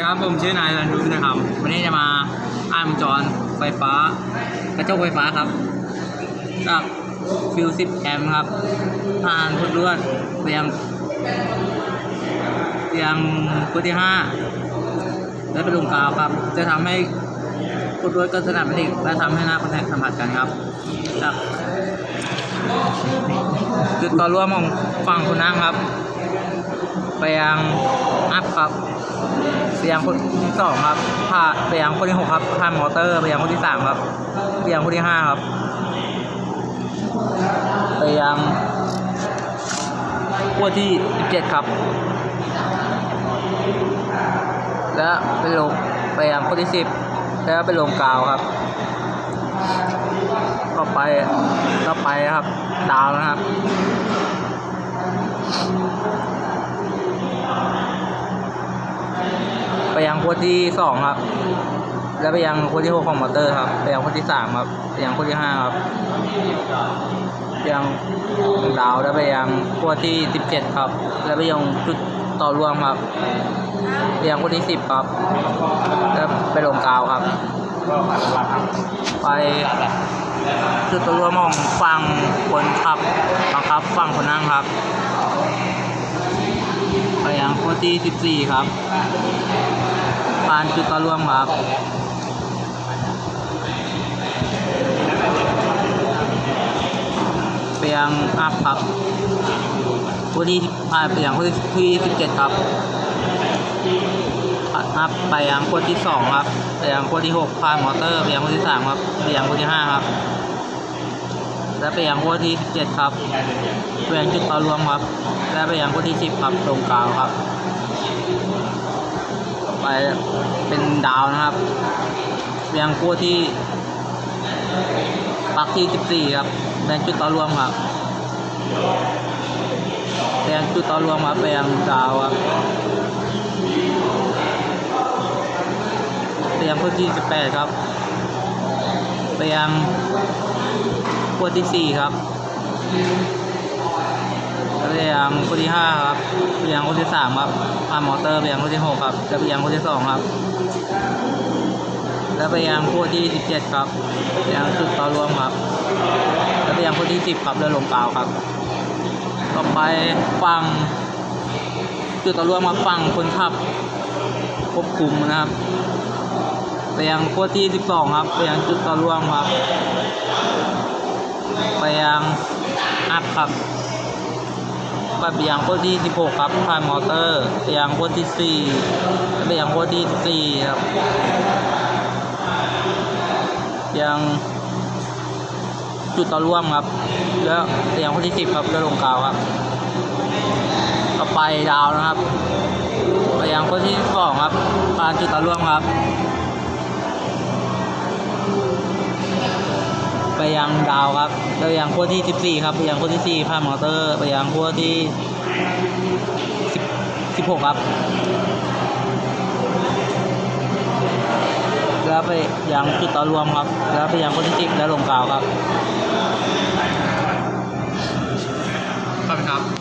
ดีครับผมชื่อนายรันดุนะครับ วันนี้จะมาอ่านวงจรไฟฟ้ากระจกไฟฟ้าครับจากฟิวสิบแอมป์ครับผ่านพุทธลวดไปยังไปยังพุทที่ห้าและเป็นลุงกาวครับ จะทำให้พุทธลวดกิดสนามผลิตและทำให้หน้าคอนแทคสัมผัสกันครับจากจุดต่อร่วมของฝั่งคนนั่งครับ ไปยังอัพครับไปยังคนที่สองครับผ่าไปยังคนที่หกครับผ่านมอเตอร์ไปยังคนที่สามครับไปยังคนที่ห้าครับไปยังขั้วที่สิบเจ็ดครับ และไปลงไปยังขั้วที่สิบแล้วไปลงกาวครับต่อไปต่อไปครับดาวนะครับ ไปยังขั้วที่สองครับ แล้วไปยังขั้วที่หกของมอเตอร์ครับ ไปยังขั้วที่สามครับ ไปยังขั้วที่ห้าครับไปยังดาวแล้วไปยังขั้วที่สิบเจ็ดครับ แล้วไปยังจุดต่อรวมครับไปยังขั้วที่สิบครับ แล้วไปลงกาวครับ ไปจุดต่อรวมของฝั่งคนขับบังคับฝั่งคนนั่งครับไปยังขั้วที่สิบสี่ครับ ผ่านจุดต่อรวมครับไปยังอัพครับผู้ที่ผ่านไปยังผู้ที่ที่สิบเจ็ดครับอัพไปยังคนที่สองครับไปยังคนที่หกผ่านมอเตอร์ไปยังคนที่สามครับไปยังคนที่ห้าครับและไปยังคนที่สิบเจ็ดครับไปยังจุดต่อรวมครับ และไปยังคนที่สิบครับตรงกลางครับ ไปเป็นดาวนะครับเรียงขั้วที่ปักที่ 14 ครับแรงจุดต่อรวมครับแรงจุดต่อรวมครับไปยังดาวครับไปยังขั้วที่ 18 ครับไปยังขั้วที่ 4 ครับ ไปยังขั้วที่5ครับไปยังขั้วที่3ครับผ่านมอเตอร์ไปยังขั้วที่6ครับแล้วไปยังขั้วที่2ครับแล้วไปยังขั้วที่17ครับไปยังจุดต่อรวมครับแล้วไปยังขั้วที่10ครับแล้วลงกาครับ ต่อไปฟังจุดต่อรวมมาฟังคนขับควบคุมนะครับไปยังขั้วที่ 12 ครับไปยังจุดต่อรวมครับไปยังอัพครับ ไปยังขั้วที่ 16 ครับผ่านมอเตอร์ไปยังขั้วที่4แล้วไปยังขั้วที่4ครับยังจุดต่อร่วมครับ แล้วไปยังขั้วที่ 10 ครับแล้วลงกาวครับต่อไปดาวนะครับไปยังขั้วที่ 2 ครับผ่านจุดต่อร่วมครับ ไปยังดาวครับไปยังขั้วที่ 14 ครับไปยังขั้วที่4ผ่านมอเตอร์ ไปยังขั้วที่ 16 ครับ แล้วไปยังจุดต่อรวมครับ แล้วไปยังขั้วที่ 10 แล้วลงกาวครับขอบคุณครับ